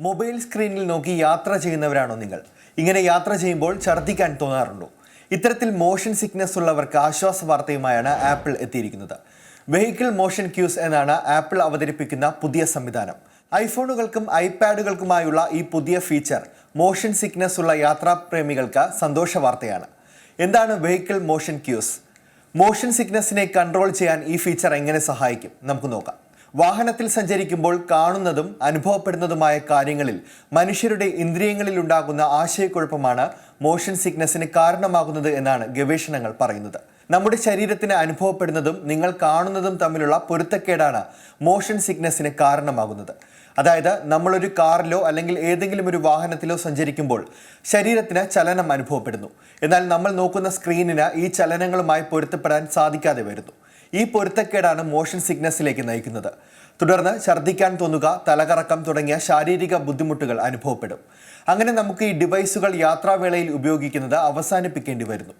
Mobile സ്ക്രീനിൽ നോക്കി യാത്ര ചെയ്യുന്നവരാണോ നിങ്ങൾ? ഇങ്ങനെ യാത്ര ചെയ്യുമ്പോൾ ഛർദ്ദിക്കാൻ തോന്നാറുണ്ടോ? ഇത്തരത്തിൽ മോഷൻ സിക്നസ് ഉള്ളവർക്ക് ആശ്വാസ വാർത്തയുമായാണ് ആപ്പിൾ എത്തിയിരിക്കുന്നത്. വെഹിക്കിൾ മോഷൻ ക്യൂസ് എന്നാണ് ആപ്പിൾ അവതരിപ്പിക്കുന്ന പുതിയ സംവിധാനം. ഐഫോണുകൾക്കും ഐപാഡുകൾക്കുമായുള്ള ഈ പുതിയ ഫീച്ചർ മോഷൻ സിക്നസ് ഉള്ള യാത്രാപ്രേമികൾക്ക് സന്തോഷ വാർത്തയാണ്. എന്താണ് വെഹിക്കിൾ മോഷൻ ക്യൂസ്? മോഷൻ സിക്നസിനെ കൺട്രോൾ ചെയ്യാൻ ഈ ഫീച്ചർ എങ്ങനെ സഹായിക്കും? നമുക്ക് നോക്കാം. വാഹനത്തിൽ സഞ്ചരിക്കുമ്പോൾ കാണുന്നതും അനുഭവപ്പെടുന്നതുമായ കാര്യങ്ങളിൽ മനുഷ്യരുടെ ഇന്ദ്രിയങ്ങളിൽ ഉണ്ടാകുന്ന ആശയക്കുഴപ്പമാണ് മോഷൻ സിക്നസിന് കാരണമാകുന്നത് എന്നാണ് ഗവേഷണങ്ങൾ പറയുന്നത്. നമ്മുടെ ശരീരത്തിന് അനുഭവപ്പെടുന്നതും നിങ്ങൾ കാണുന്നതും തമ്മിലുള്ള പൊരുത്തക്കേടാണ് മോഷൻ സിക്നസിന് കാരണമാകുന്നത്. അതായത് നമ്മളൊരു കാറിലോ അല്ലെങ്കിൽ ഏതെങ്കിലും ഒരു വാഹനത്തിലോ സഞ്ചരിക്കുമ്പോൾ ശരീരത്തിന് ചലനം അനുഭവപ്പെടുന്നു. എന്നാൽ നമ്മൾ നോക്കുന്ന സ്ക്രീനിന് ഈ ചലനങ്ങളുമായി പൊരുത്തപ്പെടാൻ സാധിക്കാതെ വരുന്നു. ഈ പൊരുത്തക്കേടാണ് മോഷൻ സിക്നസിലേക്ക് നയിക്കുന്നത്. തുടർന്ന് ഛർദ്ദിക്കാൻ തോന്നുക തലകറക്കം തുടങ്ങിയ ശാരീരിക ബുദ്ധിമുട്ടുകൾ അനുഭവപ്പെടും. അങ്ങനെ നമുക്ക് ഈ ഡിവൈസുകൾ യാത്രാവേളയിൽ ഉപയോഗിക്കുന്നത് അവസാനിപ്പിക്കേണ്ടി വരുന്നു.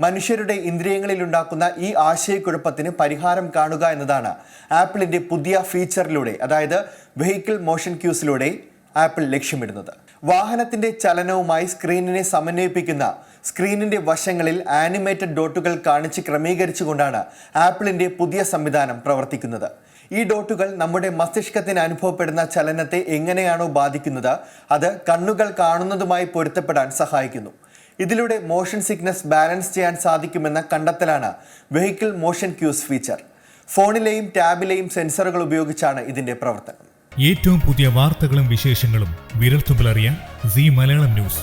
മനുഷ്യരുടെ ഇന്ദ്രിയങ്ങളിൽ ഉണ്ടാക്കുന്ന ഈ ആശയക്കുഴപ്പത്തിന് പരിഹാരം കാണുക എന്നതാണ് ആപ്പിളിന്റെ പുതിയ ഫീച്ചറിലൂടെ അതായത് വെഹിക്കിൾ മോഷൻ ക്യൂസിലൂടെ ആപ്പിൾ ലക്ഷ്യമിടുന്നത്. വാഹനത്തിന്റെ ചലനവുമായി സ്ക്രീനിനെ സമന്വയിപ്പിക്കുന്ന സ്ക്രീനിന്റെ വശങ്ങളിൽ ആനിമേറ്റഡ് ഡോട്ടുകൾ കാണിച്ച് ക്രമീകരിച്ചുകൊണ്ടാണ് ആപ്പിളിന്റെ പുതിയ സംവിധാനം പ്രവർത്തിക്കുന്നത്. ഈ ഡോട്ടുകൾ നമ്മുടെ മസ്തിഷ്കത്തിന് അനുഭവപ്പെടുന്ന ചലനത്തെ എങ്ങനെയാണോ ബാധിക്കുന്നത് അത് കണ്ണുകൾ കാണുന്നതുമായി പൊരുത്തപ്പെടാൻ സഹായിക്കുന്നു. ഇതിലൂടെ മോഷൻ സിക്നസ് ബാലൻസ് ചെയ്യാൻ സാധിക്കുമെന്ന കണ്ടെത്തലാണ് വെഹിക്കിൾ മോഷൻ ക്യൂസ് ഫീച്ചർ ഫോണിലെയും ടാബിലെയും സെൻസറുകൾ ഉപയോഗിച്ചാണ് ഇതിന്റെ പ്രവർത്തനം. ഏറ്റവും പുതിയ വാർത്തകളും വിശേഷങ്ങളും വിരൽത്തുമ്പിലറിയാൻ സി മലയാളം ന്യൂസ്.